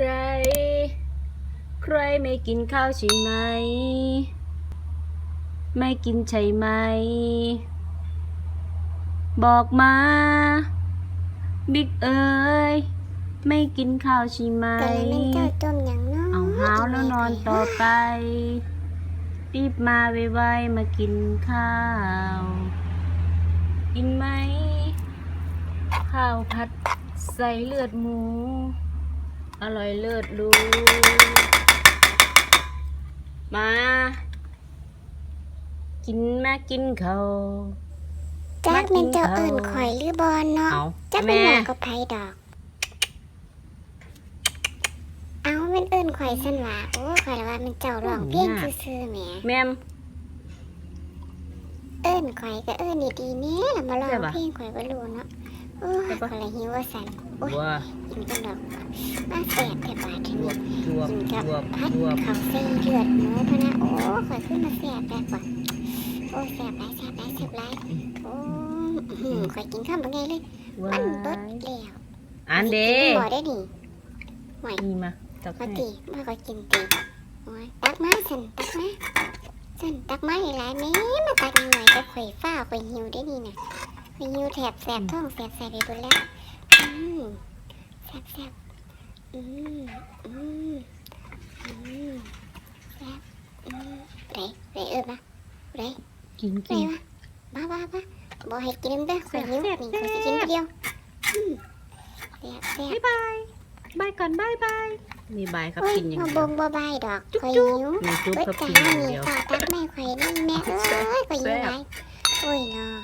ใคร ใครไม่กินข้าวใช่ไหม ไม่กินใช่ไหม บอกมา บิ๊กเอ้ยไม่กินข้าวใช่ไหมก็เลยมันเจ้าต้มอย่างน้อยเอาหาวแล้วนอนต่อไป รีบมาไวๆมากินข้าว กินไหม ข้าวผัดใส่เลือดหมู อร่อยเลิศรู้มา กินมากินเขาวจักแม่นเจ้ามากินข้าวเอิ้นข่อยหรือบอลเนาะเอาจักแม่เป็นหมอกับไผดอก เอาแม่นเอิ้นข่อยซั่นว่าโอ้ข่อยละว่ามันเจ้าร้องเพลงซื่อๆแหมแม่มเอิ้นข่อยก็เอิ้นดีๆแหน่แล้วมาร้อได้งปะเพลงข่อยบ่รู้เนาะ โอ้ยได้ปะข่อยละหิวว่าซั่นโอ้ยว่ากินกันดอกมาแซ่บแท้บาดทีรวนี้บรวบกินกับรวบพัดรวบข้าวใส่เลือดหมูพะนะโอ้ข่อยขึ้นมาแซ่บแล้วกว่าโอ้แซ่บหลายแซ่บหลายแซ่บหลายโอ้อื้อหือข่อยกินข้าวบ่ไงเลยว้ามันเบิดยแล้วอันเดกินบ่ได้นี่ไหวนี่มาจับมาให้ตีมาก็กินตีโอ้ยตักมาสันตักมาสันตักมาหลายๆแม่มาตักหน่อยจะข่อยฟ้าข่อยหิวได้นี่น่ะ ข่อยหิวแถบแสบท้องแสบแสบไปหมดแล้ว อืมแสบแสบอืมอืมอืมแสบอืมไรไรเอิบนะไรกินไรกินวะบ้าบ้าบ้าบอกให้กินเด้อข่อยหิวนี่ข่อยสิกินคนเดียวอืมแสบแสบบ๊ายบายบายก่อนบายบายมีบายครับโอ้ยกินอย่างมาเดีบยวงบ่บายดอกจุ๊บข่อยจุ๊บหิวมีจุ๊บเบิดครับจ้ากินอย่างนี่เดียวฝากตักแม่ข่อยนี่แม่เอ้ยข่อยหิวหลายโอ้ยเนาะ